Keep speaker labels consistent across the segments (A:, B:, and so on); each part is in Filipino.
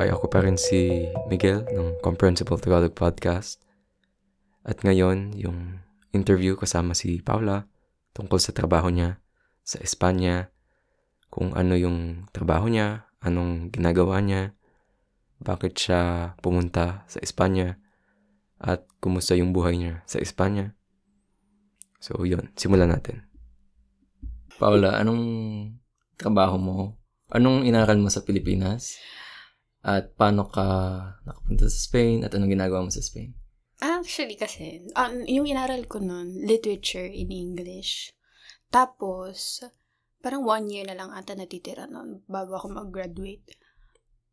A: Hi, ako pa rin si Miguel ng Comprehensible Tagalog Podcast. At ngayon, yung interview kasama si Paula tungkol sa trabaho niya sa Espanya, kung ano yung trabaho niya, anong ginagawa niya, bakit siya pumunta sa Espanya, at kumusta yung buhay niya sa Espanya. So, yun. Simulan natin.
B: Paula, anong trabaho mo? Anong inaral mo sa Pilipinas? At paano ka nakapunta sa Spain? At anong ginagawa mo sa Spain?
C: Actually kasi, um, yung inaral ko nun, literature in English. Tapos, parang one year na lang ata natitira nun bago ako mag-graduate.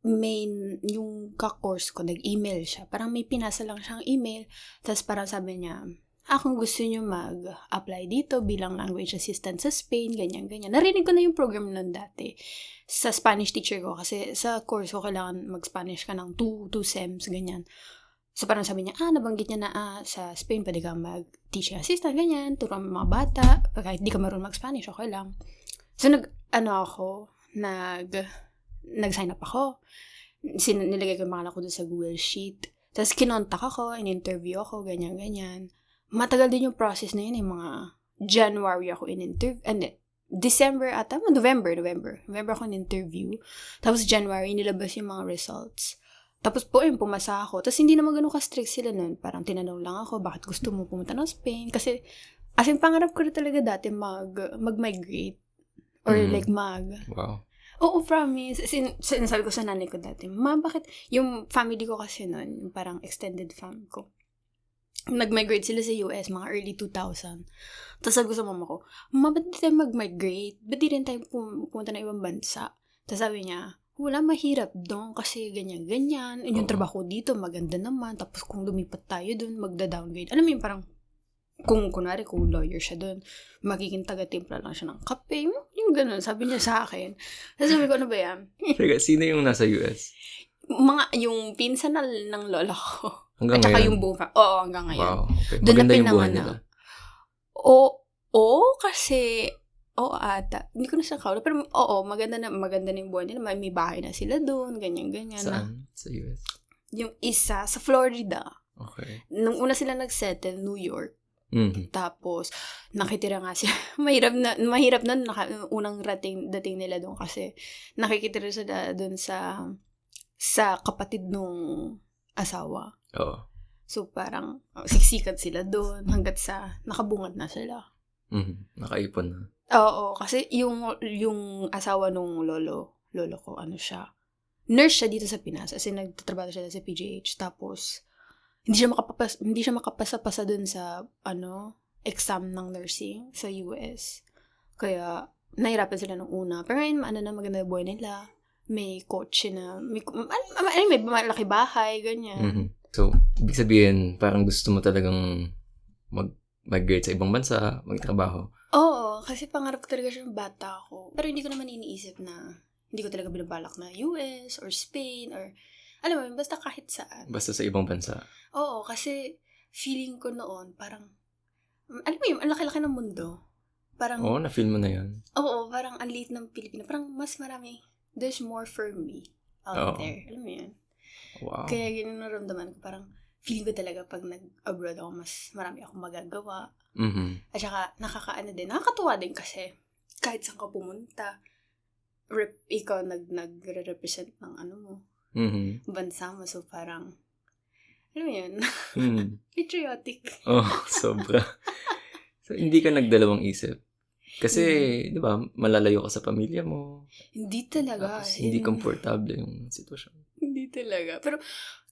C: Main, yung ka-course ko, nag-email siya. Parang may pinasa lang siyang email. Tapos parang sabi niya, ah, kung gusto niyo mag-apply dito bilang language assistant sa Spain, ganyan, ganyan. Narinig ko na yung program nun dati sa Spanish teacher ko kasi sa course ko kailangan mag-Spanish ka ng two, two SEMs, ganyan. So parang sabi niya, ah, nabanggit niya na ah, sa Spain pwede kang mag-teaching assistant, ganyan, turuan mga bata, kahit di ka marunong mag-Spanish, okay lang. So nag, ano ako, nag, nag-sign up ako. Sin nilagay ko yung pangalan ko doon sa Google Sheet. Tapos kinontak ako, in-interview ako, ganyan, ganyan matagal din yung process na yun, yung mga January ako in-interview, and December ata, November, November. November ako in-interview. Tapos January, nilabas yung mga results. Tapos po, yun, pumasa ako. Tapos hindi naman ganun ka-strict sila nun. Parang tinanong lang ako, bakit gusto mo pumunta ng Spain? Kasi, as in, pangarap ko na talaga dati mag, mag-migrate. Or
B: Mm.
C: like mag,
B: Wow.
C: Oo, promise. Sin sinasabi ko sa nanay ko dati, Ma, bakit? Yung family ko kasi yung parang extended fam ko. Nag-migrate sila sa US, mga early 2000. Tapos sabi ko sa mama ko, Ma, ba't di tayo mag-migrate? Ba't di rin tayo pum- pumunta ng ibang bansa? Tapos sabi niya, wala mahirap doon kasi ganyan-ganyan. Yung
B: Oo.
C: trabaho dito, maganda naman. Tapos kung lumipat tayo doon, magda-downgrade. Alam mo yung parang, kung kunwari, kung lawyer siya doon, magiging taga-timpla lang siya ng kape. Yung, yung ganun, sabi niya sa akin. Tapos sabi ko, ano ba yan?
B: Teka, sino yung nasa US?
C: Mga, yung pinsan na, ng lola ko.
B: Hanggang
C: At saka
B: ngayon?
C: yung buong fa- Oo, hanggang ngayon.
B: Wow. Okay.
C: Doon na
B: Maganda yung buhay nila.
C: O, oo, kasi, oo ata. Hindi ko na siya kaula. Pero, oo, maganda na, maganda na yung buhay nila. May, may bahay na sila doon, ganyan-ganyan. Na.
B: Saan? Sa US.
C: Yung isa, sa Florida.
B: Okay.
C: Nung una sila nag-settle, New York.
B: Mhm.
C: Tapos, nakitira nga siya. mahirap na, mahirap na naka, unang rating, dating nila doon kasi nakikitira sila doon sa, sa kapatid nung asawa.
B: Oo.
C: So, parang oh, siksikan sila doon hanggat sa nakabungad na sila.
B: Mhm. Nakaipon na.
C: Oo, kasi yung, yung asawa nung lolo, lolo ko, ano siya, nurse siya dito sa Pinas. As in, nagtatrabaho siya sa PGH. Tapos, hindi siya makapapas, hindi siya makapasa-pasa dun sa, ano, exam ng nursing sa US. Kaya, nahirapan sila nung una. Pero ngayon, ano na, maganda buhay nila. May coach na, may, ano, may malaki bahay, ganyan.
B: Mhm. Ibig sabihin, parang gusto mo talagang mag-migrate sa ibang bansa, magtrabaho.
C: Oo, kasi pangarap ko talaga siya ng bata ako. Pero hindi ko naman iniisip na hindi ko talaga binabalak na US or Spain or alam mo, basta kahit saan.
B: Basta sa ibang bansa.
C: Oo, kasi feeling ko noon parang alam mo yun, ang laki-laki ng mundo. Parang,
B: Oo, na-feel mo na yun.
C: oo, parang ang liit ng Pilipino. Parang mas marami, there's more for me out
B: Oo.
C: there. Alam mo yun?
B: Wow.
C: Kaya yun yung naramdaman ko. Parang feeling ko talaga pag nag-abroad ako, mas marami akong magagawa.
B: Mhm.
C: At saka, nakakaano din, nakakatuwa din kasi kahit saan ka pumunta, rep, ikaw nag, nagre-represent ng ano mo,
B: Mhm.
C: bansa mo. So, parang, alam mo yun,
B: Mhm.
C: patriotic.
B: Oh, sobra. so, hindi ka nagdalawang isip. Kasi,
C: Hmm.
B: di ba, malalayo ka sa pamilya mo.
C: Hindi talaga.
B: Tapos, hindi
C: Hin-
B: komportable yung sitwasyon.
C: Hindi talaga. Pero,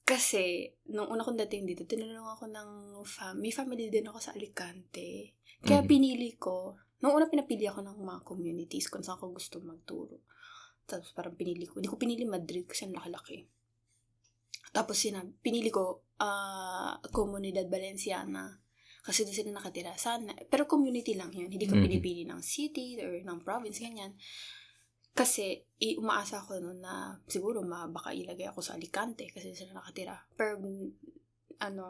C: kasi, nung una kong dating dito, tinanong ako ng fam may family din ako sa Alicante. Kaya
B: Mhm.
C: pinili ko, nung una pinapili ako ng mga communities kung saan ko gusto magturo. Tapos parang pinili ko, hindi ko pinili Madrid kasi ang laki-laki. Tapos sinabi, pinili ko, ah, Comunidad Valenciana. Kasi doon sila nakatira. Sana, pero community lang yun. Hindi ko
B: Mhm.
C: pinipili ng city or ng province, ganyan. Kasi, i- umaasa ako noon na siguro ma, baka ilagay ako sa Alicante kasi sila nakatira. Pero, ano,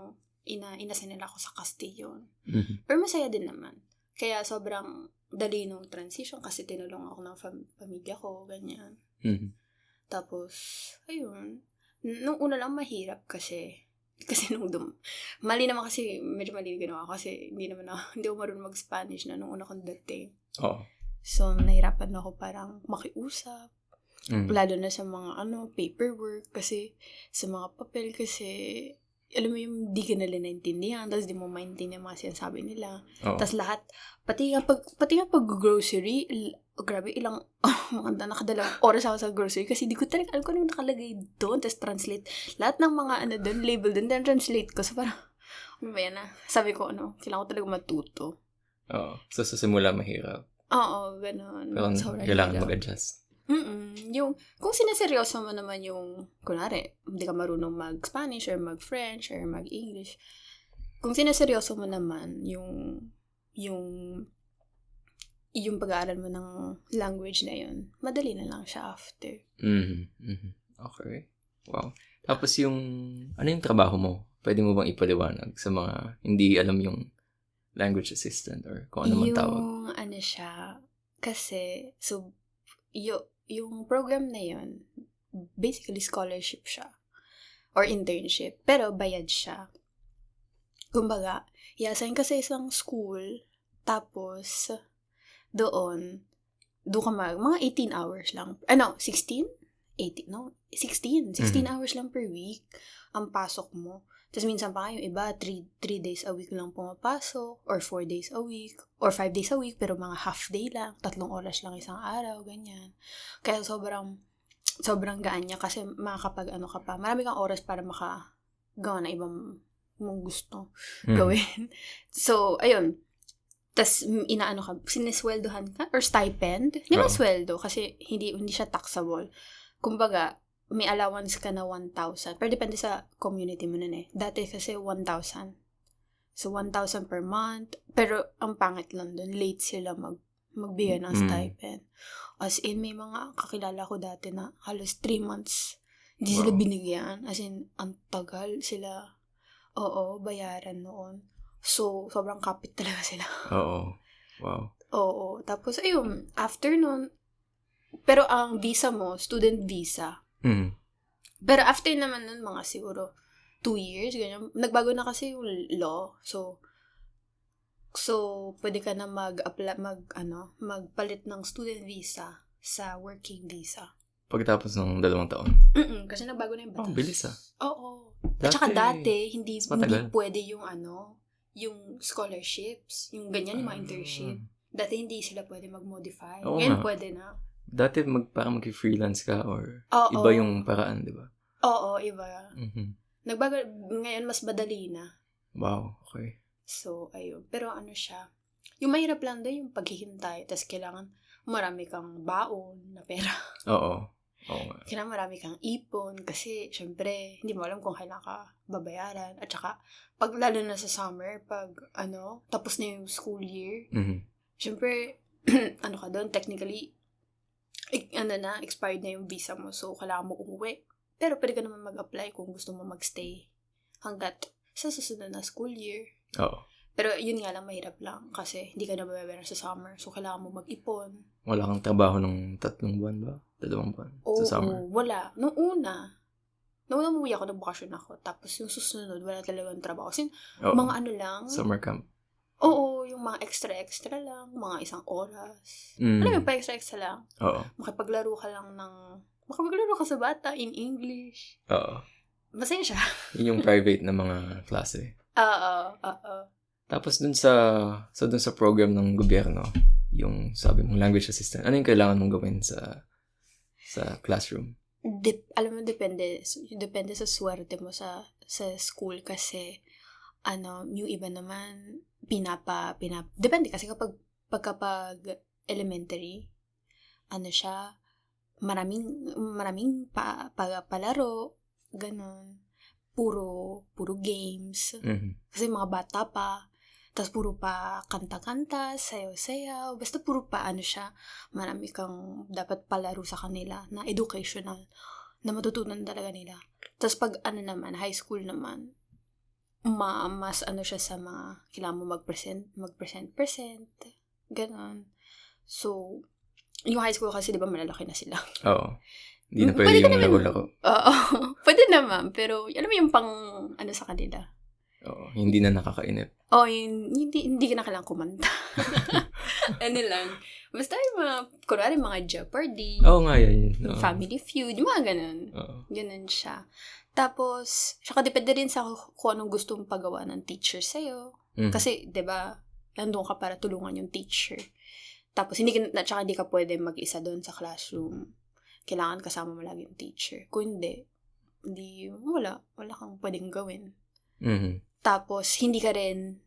C: ina, inasin nila ako sa Castillon.
B: Mhm.
C: Pero masaya din naman. Kaya sobrang dali nung transition kasi tinulong ako ng fam- pamilya ko, ganyan.
B: Mhm.
C: Tapos, ayun. nung una lang mahirap kasi, kasi nung dum, mali naman kasi, medyo mali ginawa ko kasi hindi naman ako, hindi ako marunong mag-Spanish na nung una kong dating.
B: Oo.
C: So, nahirapan ako parang makiusap,
B: Mm.
C: lalo na sa mga ano, paperwork kasi sa mga papel kasi alam mo yung di ka nila naintindihan, tapos di mo maintindihan mga sinasabi nila.
B: Oo.
C: Tapos lahat, pati nga pag, pati nga pag grocery, l- grabe, ilang, oh, mga nakadalawang oras ako sa grocery kasi di ko talaga alam kung ano nakalagay doon. Tapos translate, lahat ng mga ano doon, label doon, then translate ko. So parang, ano ba yan ah? Sabi ko ano, kailangan ko talaga matuto.
B: Oo. So, sa simula mahirap.
C: Oo, ganun. Sobrang
B: kailangan
C: hirap.
B: mag-adjust.
C: Mm Yung, kung sineseryoso mo naman yung, kunwari, hindi ka marunong mag-Spanish or mag-French or mag-English, kung sineseryoso mo naman yung, yung, yung pag-aaral mo ng language na yun, madali na lang siya after.
B: Mhm. Mhm. Okay. Wow. Tapos yung, ano yung trabaho mo? Pwede mo bang ipaliwanag sa mga hindi alam yung language assistant or kung ano man
C: yung,
B: tawag?
C: ano siya, kasi, so, yo, yung program na yun, basically scholarship siya. Or internship. Pero bayad siya. Kumbaga, i-assign ka sa isang school, tapos, doon, doon ka mag, mga 18 hours lang. Ano, 16? 18, no? 16. 16
B: Mhm.
C: hours lang per week ang pasok mo. Tapos minsan pa yung iba, 3, 3 days a week lang pumapasok, or 4 days a week, or 5 days a week, pero mga half day lang, tatlong oras lang isang araw, ganyan. Kaya sobrang, sobrang gaan niya kasi makakapag ano ka pa, marami kang oras para makagawa na ibang mong gusto
B: Mhm.
C: gawin. So, ayun. Tapos, inaano ka, sinesweldohan ka? Or stipend? Hindi na sweldo kasi hindi, hindi siya taxable. Kumbaga, may allowance ka na 1,000. Pero depende sa community mo nun eh. Dati kasi 1,000. So, 1,000 per month. Pero, ang pangit lang dun, late sila mag, magbigay ng
B: Mm.
C: stipend. As in, may mga kakilala ko dati na halos 3 months hindi sila
B: Wow.
C: binigyan. As in, ang tagal sila. Oo, bayaran noon. So, sobrang kapit talaga sila.
B: Oo. Wow.
C: Oo. Tapos, ayun, after nun, pero ang visa mo, student visa.
B: Mhm.
C: Pero after naman nun, mga siguro, two years, ganyan. Nagbago na kasi yung law. So, so, pwede ka na mag-apply, mag, ano, magpalit ng student visa sa working visa.
B: Pagkatapos ng dalawang taon.
C: Mm kasi nagbago na yung
B: Oh,
C: batas.
B: bilis ah.
C: Oo. At saka dati, hindi,
B: Mas
C: hindi
B: matagal.
C: pwede yung ano, yung scholarships, yung ganyan, yung mga internship. Dati hindi sila pwede mag-modify.
B: Oo
C: Ngayon
B: nga.
C: pwede na.
B: Dati mag, parang mag-freelance ka or
C: Oo.
B: iba yung paraan, di ba?
C: Oo, iba.
B: Mhm.
C: Nagbago, ngayon mas madali na.
B: Wow. Okay.
C: So, ayun. Pero ano siya, yung mahirap lang doon yung paghihintay. Tapos kailangan marami kang baon na pera.
B: Oo. Oo nga.
C: Kailangan marami kang ipon kasi syempre hindi mo alam kung kailan ka babayaran. At saka pag lalo na sa summer, pag ano, tapos na yung school year,
B: Mhm.
C: syempre ano ka doon, technically, ano na, expired na yung visa mo. So, kailangan mo umuwi. Pero pwede ka naman mag-apply kung gusto mo magstay hanggat sa susunod na school year.
B: Oo.
C: Pero yun nga lang, mahirap lang kasi hindi ka na babayaran sa summer. So, kailangan mo mag-ipon.
B: Wala kang trabaho ng tatlong buwan ba? Dalawang buwan?
C: Oo,
B: sa summer?
C: wala. Nung una, nung una umuwi ako, nagbakasyon ako. Tapos yung susunod, wala talagang trabaho. Kasi
B: Oo.
C: mga ano lang,
B: Summer camp.
C: oo, yung mga extra-extra lang, mga isang oras.
B: Mm.
C: Alam mo, pa extra-extra lang.
B: Oo.
C: Makipaglaro ka lang ng, makipaglaro ka sa bata in English.
B: Oo.
C: Masaya siya.
B: Yun yung private na mga klase.
C: Oo, oo.
B: Tapos dun sa so dun sa program ng gobyerno, yung sabi mong language assistant, ano yung kailangan mong gawin sa sa classroom?
C: Dep- alam mo, depende. Depende sa swerte mo sa sa school kasi ano, yung iba naman pinapa, pinap, depende kasi kapag pagkapag elementary, ano siya, maraming, maraming pa, pa, palaro, ganon. Puro, puro games.
B: Mhm.
C: Kasi mga bata pa. Tapos puro pa kanta-kanta, sayaw-sayaw. Basta puro pa ano siya. Marami kang dapat palaro sa kanila na educational. Na matutunan talaga nila. Tapos pag ano naman, high school naman, ma mas ano siya sa mga kailangan mo mag-present, mag-present, present. Ganon. So, yung high school kasi, di ba, malalaki na sila.
B: Oo. Hindi na
C: Mm,
B: pwede
C: pwede
B: yung laro-laro.
C: Oo. Pwede naman. Pero, alam mo yung pang, ano sa kanila.
B: Oo, hindi na nakakainip.
C: Oh, yun, hindi, hindi na kailangang kumanta. ano lang. Basta yung mga, kunwari mga Jeopardy,
B: Oo nga, yan yun. Oo.
C: Family Feud, yung mga ganun.
B: Oo.
C: Ganun siya. Tapos, saka depende rin sa kung anong gusto mong pagawa ng teacher sa'yo.
B: Mhm.
C: Kasi, di ba, nandun ka para tulungan yung teacher. Tapos, hindi ka, at saka hindi ka pwede mag-isa doon sa classroom. Kailangan kasama mo lagi yung teacher. Kung hindi, hindi, wala. Wala kang pwedeng gawin.
B: Mhm.
C: Tapos, hindi ka rin,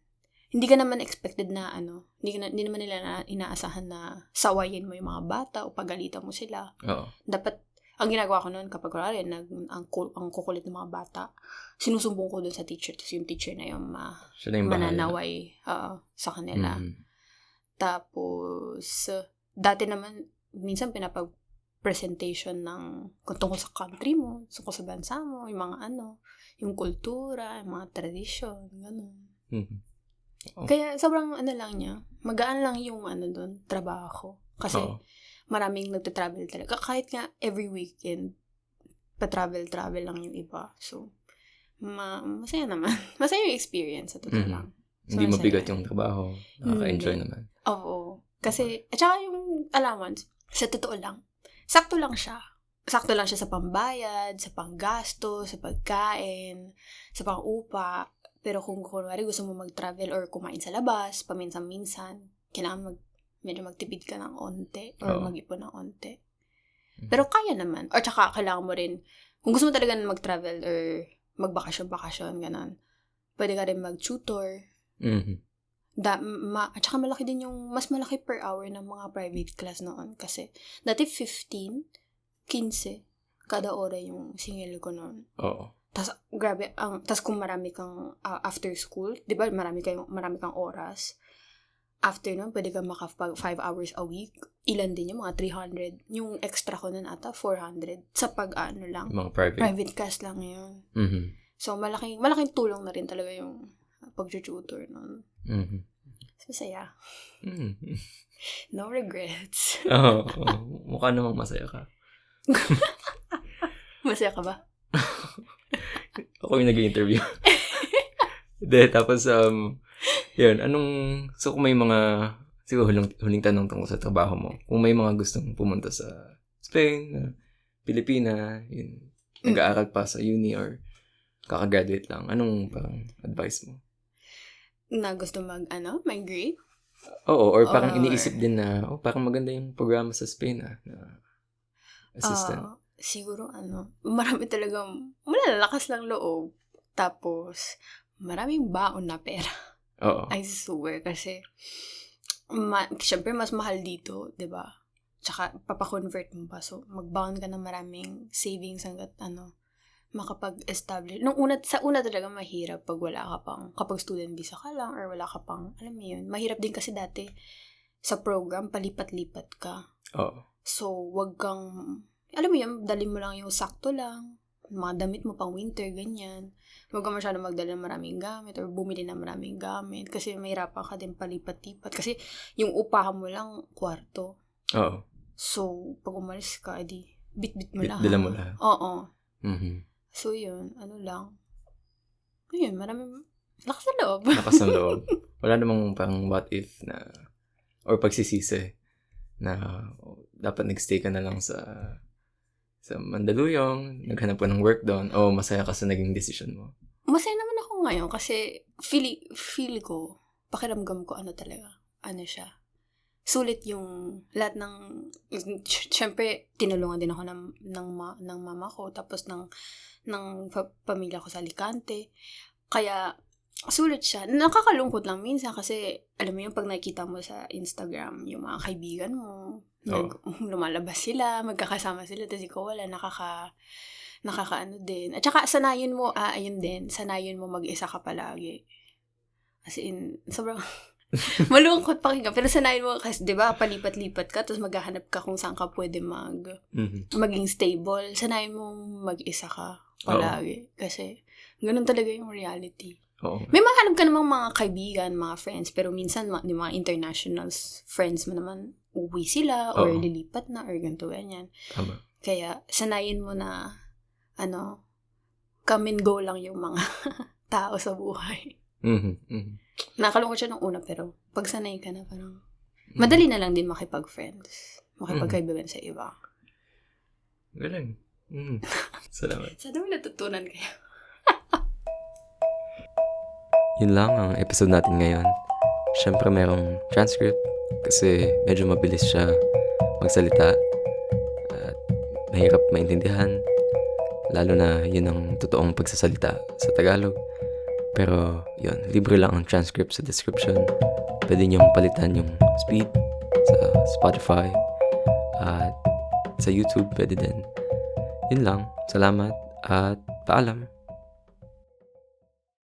C: hindi ka naman expected na ano, hindi, ka na, hindi naman nila na, inaasahan na sawayin mo yung mga bata o pagalitan mo sila.
B: Oo.
C: Dapat, ang ginagawa ko noon kapag kunwari, nag, ang, ang kukulit ng mga bata, sinusumbong ko doon sa teacher, tapos yung teacher na yung ma,
B: Siya na yung
C: mananaway oo, sa kanila.
B: Mhm.
C: Tapos, dati naman, minsan pinapag presentation ng kung tungkol sa country mo, tungkol sa bansa mo, yung mga ano, yung kultura, yung mga tradisyon, gano'n.
B: Mhm. Oo.
C: Kaya sobrang ano lang niya, magaan lang yung ano doon, trabaho. Kasi
B: Oo.
C: Maraming nagta-travel talaga. Kahit nga every weekend, pa-travel-travel lang yung iba. So, ma masaya naman. masaya yung experience, sa totoo
B: Mhm.
C: lang.
B: Hindi
C: masaya.
B: mabigat yung trabaho. Nakaka-enjoy
C: Hindi.
B: naman.
C: Oo. Kasi, at saka yung allowance, sa totoo lang, sakto lang siya. Sakto lang siya sa pambayad, sa panggasto, sa pagkain, sa pang-upa. Pero kung kunwari gusto mo mag-travel or kumain sa labas, paminsan-minsan, kailangan mag, medyo magtipid ka ng onte or
B: Oo.
C: mag-ipon ng onte.
B: Mhm.
C: Pero kaya naman. Or tsaka kailangan mo rin, kung gusto mo talaga na mag-travel or magbakasyon-bakasyon, ganon, pwede ka rin mag-tutor,
B: Mhm.
C: da, ma, at saka malaki din yung, mas malaki per hour ng mga private class noon. Kasi, dati 15, 15, kada ora yung singil ko noon.
B: Oo.
C: Tapos, grabe, ang, tas kung marami kang ah, after school, di ba, marami, kayong, marami kang oras. After nun, pwede kang maka 5 hours a week. Ilan din yung mga 300. Yung extra ko nun ata, 400. Sa pag, ano lang,
B: mga private.
C: private class lang yun.
B: Mhm.
C: So, malaking, malaking tulong na rin talaga yung pag-tutor nun.
B: Mhm.
C: Masaya.
B: Mhm.
C: No regrets.
B: Oo. oo. Mukha namang masaya ka.
C: Masaya ka ba?
B: Ako yung nag-interview. Hindi, tapos, um, yun, anong, so kung may mga, siguro huling, huling tanong tungkol sa trabaho mo, kung may mga gustong pumunta sa Spain, uh, Pilipina, yun, nag-aaral pa sa uni or kakagraduate lang, anong parang advice mo?
C: Na gusto mag, ano, migrate?
B: Oo, or parang
C: Or-
B: iniisip din na, oh, parang maganda yung programa sa Spain, ah, na assistant.
C: Ah, siguro, ano, marami talagang, malalakas lang loob. Tapos, maraming baon na pera.
B: Oo.
C: I swear, kasi, ma- syempre, mas mahal dito, di ba? Tsaka, papakonvert mo pa. So, magbaon ka ng maraming savings hanggat, ano, makapag-establish. Nung una, sa una talaga mahirap pag wala ka pang, kapag student visa ka lang or wala ka pang, alam mo yun, mahirap din kasi dati sa program, palipat-lipat ka.
B: Oo.
C: So, wag kang, alam mo yun, dali mo lang yung sakto lang, mga damit mo pang winter, ganyan. Huwag ka masyado magdala ng maraming gamit or bumili ng maraming gamit kasi mahirapan ka din palipat-lipat. Kasi yung upahan mo lang, kwarto.
B: Oo.
C: So, pag umalis ka, edi, bit-bit mo lang.
B: dala mo lahat.
C: Oo.
B: Mhm.
C: So, yun, ano lang. Ayun, maraming, lakas na loob.
B: Lakas ng loob. Wala namang parang what if na, or pagsisisi na dapat nagstay ka na lang sa sa Mandaluyong, naghanap ka ng work doon, o masaya ka sa naging decision mo.
C: Masaya naman ako ngayon kasi feel, feel ko, pakiramdam ko ano talaga, ano siya. Sulit yung lahat ng, sy- syempre, tinulungan din ako ng, ng, ma, ng mama ko, tapos ng, ng pa- pamilya ko sa Alicante. Kaya, sulit siya. Nakakalungkot lang minsan kasi, alam mo yung pag nakikita mo sa Instagram, yung mga kaibigan mo, nag, lumalabas sila, magkakasama sila, tapos ikaw wala, nakaka, nakakaano din. At saka, sanayin mo, ah, ayun din, sanayin mo mag-isa ka palagi. As in, sobrang, malungkot pakinggan. Pero sanayin mo, kasi, di ba, palipat-lipat ka, tapos maghahanap ka kung saan ka pwede mag,
B: Mhm.
C: maging stable. Sanayin mo mag-isa ka palagi. Kasi, ganun talaga yung reality.
B: Oo.
C: May mga hanap ka namang mga kaibigan, mga friends, pero minsan, ma- yung mga international friends mo naman, uwi sila, or
B: Oo.
C: lilipat na, or ganito, ganyan.
B: Tama.
C: Kaya, sanayin mo na, ano, come and go lang yung mga tao sa buhay.
B: Mhm, mhm.
C: Nakalungkot siya nung una, pero pag sanay ka na, parang, madali na lang din makipag-friends. Makipagkaibigan sa iba.
B: Galing. Mhm. Salamat.
C: Sana may natutunan kayo.
A: Yun lang ang episode natin ngayon. Siyempre merong transcript kasi medyo mabilis siya magsalita at mahirap maintindihan lalo na yun ang totoong pagsasalita sa Tagalog. Pero yun, libre lang ang transcript sa description. Pwede niyong palitan yung speed sa Spotify at sa YouTube pwede din. Yun lang. Salamat at paalam.